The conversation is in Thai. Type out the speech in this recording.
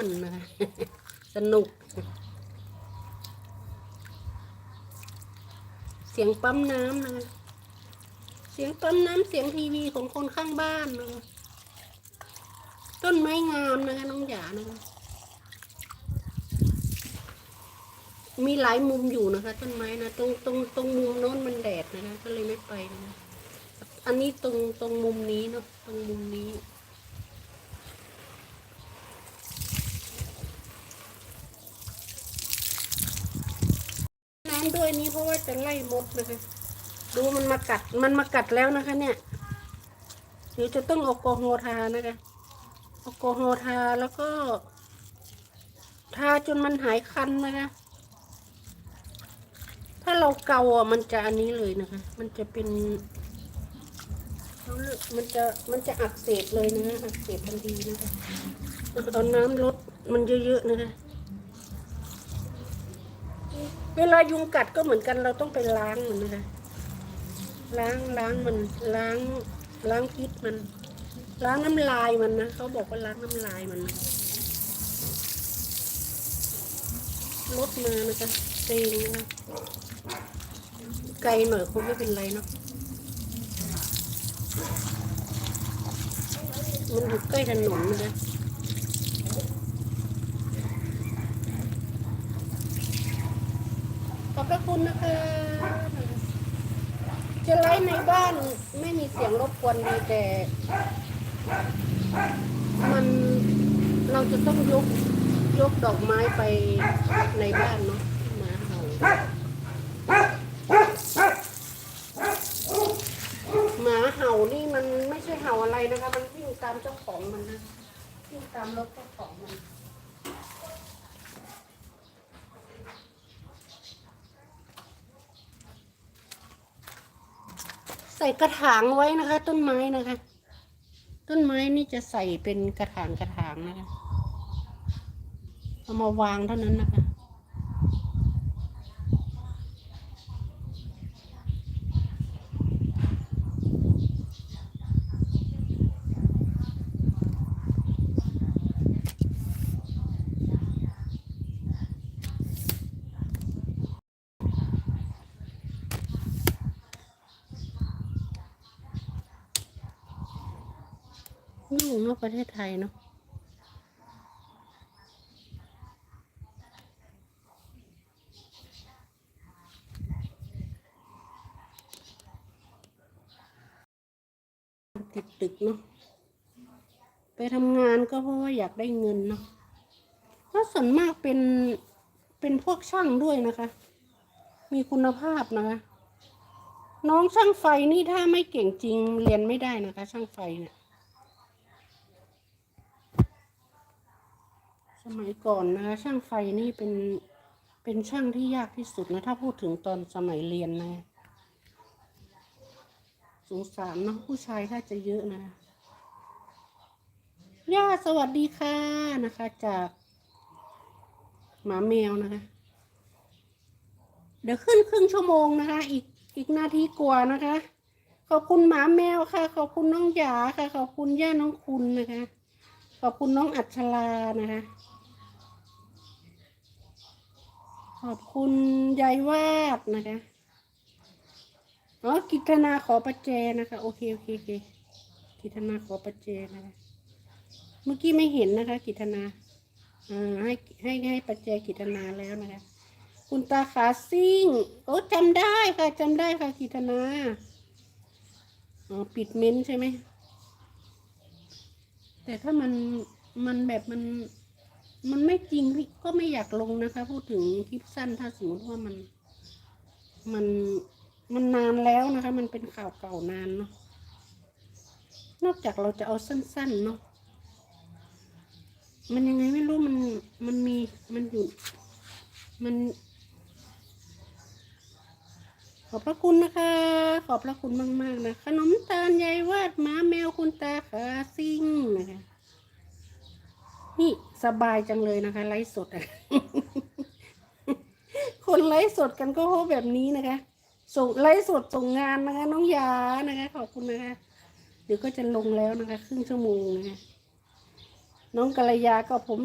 วนนะคะสนุก เสียงปั๊มน้ำนะคะเสียงปั๊มน้ำเสียงทีวีของคนข้างบ้านนะคะต้นไม้งามนะคะน้องหยานะคะมีหลายมุมอยู่นะคะ ต้นไม้นะตรงตรงตรงมุมโน้นมันแดดนะคะ ก็เลยไม่ไปนะคะอันนี้ตรงตรงมุมนี้เนาะตรงมุมนี้ น้ำด้วยนี้เพราะว่าจะไล่มดนะคะ ดูมันมากัด มันมากัดแล้วนะคะ เนี่ย เดี๋ยวจะต้องเอาแอกอฮทานะคะเอาแอกอฮทาแล้วก็ ทาจนมันหายคันนะคะ ถ้าเราเกาอะมันจะอันนี้เลยนะคะ มันจะเป็น มันจะ มันจะอักเสบเลยนะคะอักเสบทันทีนะคะเอาน้ำลดมันเยอะๆนะคะ เวลายุงกัดก็เหมือนกันเราต้องไปล้างมันนะคะล้างล้างมันล้างล้างพิษมัน ล้างน้ำลายมันนะเขาบอกว่าล้างน้ำลายมันลดมานะคะเตงนะคะไกลหน่อยคงไม่เป็นไรเนาะมันอยู่ใกล้ถนนนะคะ อบพระคุณนะคะจะไลฟ์ในบ้านไม่มีเสียงรบกวนดีแต่ มันเราจะต้องยกยกดอกไม้ไปในบ้านเนาะหมาเห่าหมาเห่านี่มันไม่ใช่เห่าอะไรนะคะ มันวิ่งตามเจ้าของมันนะวิ่งตามรถเจ้าของมัน ใส่กระถางไว้นะคะ ต้นไม้นะคะ ต้นไม้นี่จะใส่เป็นกระถางกระถางนะคะเอามาวางเท่านั้นนะคะ นี่เนาะประเทศไทยเนาะติดตึกเนาะไปทำงานก็เพราะว่าอยากได้เงินเนาะแล้วส่วนมากเป็นเป็นพวกช่างด้วยนะคะ มีคุณภาพนะคะ น้องช่างไฟนี่ถ้าไม่เก่งจริงเรียนไม่ได้นะคะ ช่างไฟเนี่ย มัยก่อนนะคะช่างไฟนี่เป็นเป็นช่างที่ยากที่สุดนะถ้าพูดถึงตอนสมัยเรียนนะสงสารเนาะผู้ชายถ้าจะเยอะนะย่าสวัสดีค่ะนะคะ จากหมาแมวนะคะ เดี๋ยวขึ้นครึ่งชั่วโมงนะคะ อีกอีกนาทีกว่านะคะ ขอบคุณหมาแมวค่ะ ขอบคุณน้องหยาค่ะ ขอบคุณย่าน้องคุณนะคะ ขอบคุณน้องอัชลานะคะ ขอบคุณยายวาดนะคะอ๋อกิตนาขอประแจนะคะ โอเคโอเคโอเคกิตนาขอประแจนะคะ เมื่อกี้ไม่เห็นนะคะ กิตนาอ่าให้ให้ให้ประแจกิตนาแล้วนะคะ คุณตาขาซิ่ง โอ้จำได้ค่ะจำได้ค่ะกิตนาอ๋อปิดเม้นใช่ไหมแต่ถ้ามันมันแบบมัน มันไม่จริงก็ไม่อยากลงนะคะ พูดถึงคลิปสั้นถ้าสมมติว่ามัน มันมันนานแล้วนะคะ มันเป็นข่าวเก่านานเนาะนอกจากเราจะเอาสั้น ๆ เนาะมันยังไงไม่รู้มันมันมีมันอยู่มัน ขอบพระคุณนะคะ ขอบพระคุณมาก ๆ นะขนมตาลยายวาดหม้าแมวคุณตาขาซิ่งนะคะนี่ สบายจังเลยนะคะ ไลฟ์สดอะคนไลฟ์สดกันก็แบบนี้นะคะ ส่งไลฟ์สดส่งงานนะคะ น้องยานะคะ ขอบคุณนะคะเดี๋ยวก็จะลงแล้วนะคะ ครึ่งชั่วโมงนะคะน้องกัลยาก็ผม